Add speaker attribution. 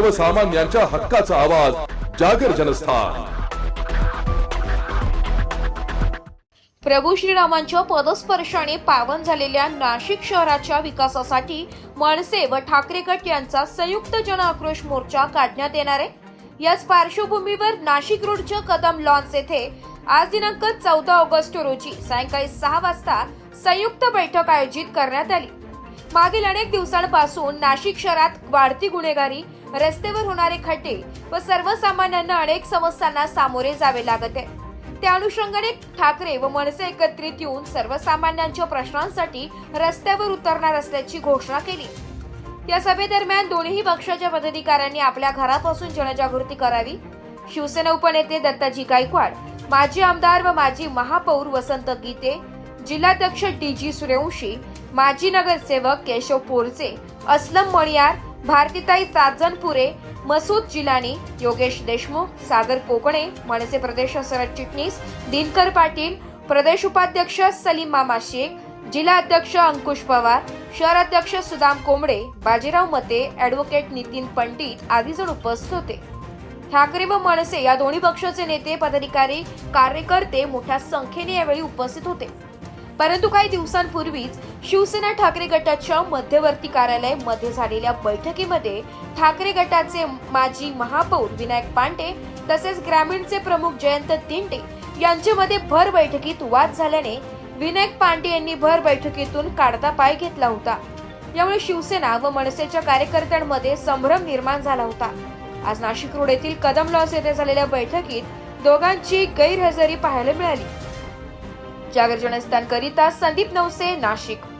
Speaker 1: सर्वसामान्यांच्या हक्काचा आवाज जागर जनस्थान.
Speaker 2: प्रभू श्रीरामांच्या पदस्पर्शाने पावन झालेल्या नाशिक शहराच्या विकासासाठी मनसे व ठाकरे गट यांचा संयुक्त जन आक्रोश मोर्चा काढण्यात येणार आहे. याच पार्श्वभूमीवर नाशिक रोडच्या कदम लॉन्स येथे आज दिनांक चौदा ऑगस्ट रोजी सायंकाळी सहा वाजता संयुक्त बैठक आयोजित करण्यात आली. मागील अनेक दिवसांपासून नाशिक शहरात वाढती गुन्हेगारी रस्त्यावर होणारे खड्डे व सर्वसामान्यांना अनेक समस्यांना सामोरे जावे लागत आहे. त्या अनुषंगाने ठाकरे व मनसे एकत्रित येऊन सर्वसामान्यांच्या प्रश्नांसाठी रस्त्यावर उतरणार असल्याची घोषणा केली. या सभेदरम्यान दोन्ही पक्षाच्या पदाधिकाऱ्यांनी आपल्या घरापासून जनजागृती करावी. शिवसेना उपनेते दत्ताजी गायकवाड माजी आमदार व माजी महापौर वसंत गीते जिल्हाध्यक्ष डी जी सूर्यवंशी माजी नगरसेवक केशव पोरचे असलम मणियार भारतीताई ताजनपुरे मसूद जिलानी योगेश देशमुख सागर कोकणे मनसे प्रदेश सरचिटणीस दिनकर पाटील प्रदेश उपाध्यक्ष सलीम मामा शेख जिल्हा अध्यक्ष अंकुश पवार शहर अध्यक्ष सुदाम कोंबडे बाजीराव मते ॲडव्होकेट नितीन पंडित आदी जण उपस्थित होते. ठाकरे व मनसे या दोन्ही पक्षाचे नेते पदाधिकारी कार्यकर्ते मोठ्या संख्येने यावेळी उपस्थित होते. परंतु काही दिवसांपूर्वीच शिवसेना ठाकरे गटाच्या मध्यवर्ती कार्यालयमध्ये झालेल्या बैठकीमध्ये ठाकरे गटाचे माजी महापौर विनायक पांडे तसेच ग्रामीणचे प्रमुख जयंत तिंडे यांच्यामध्ये भर बैठकीत वाद झाल्याने विनायक पांडे यांनी भर बैठकीतून काढता पाय घेतला होता. यामुळे शिवसेना व मनसेच्या कार्यकर्त्यांमध्ये संभ्रम निर्माण झाला होता. आज नाशिक रोड येथील कदम लॉस येथे झालेल्या बैठकीत दोघांची गैरहजेरी पाहायला मिळाली. जागर जनस्थान करिता संदीप नवसे नाशिक.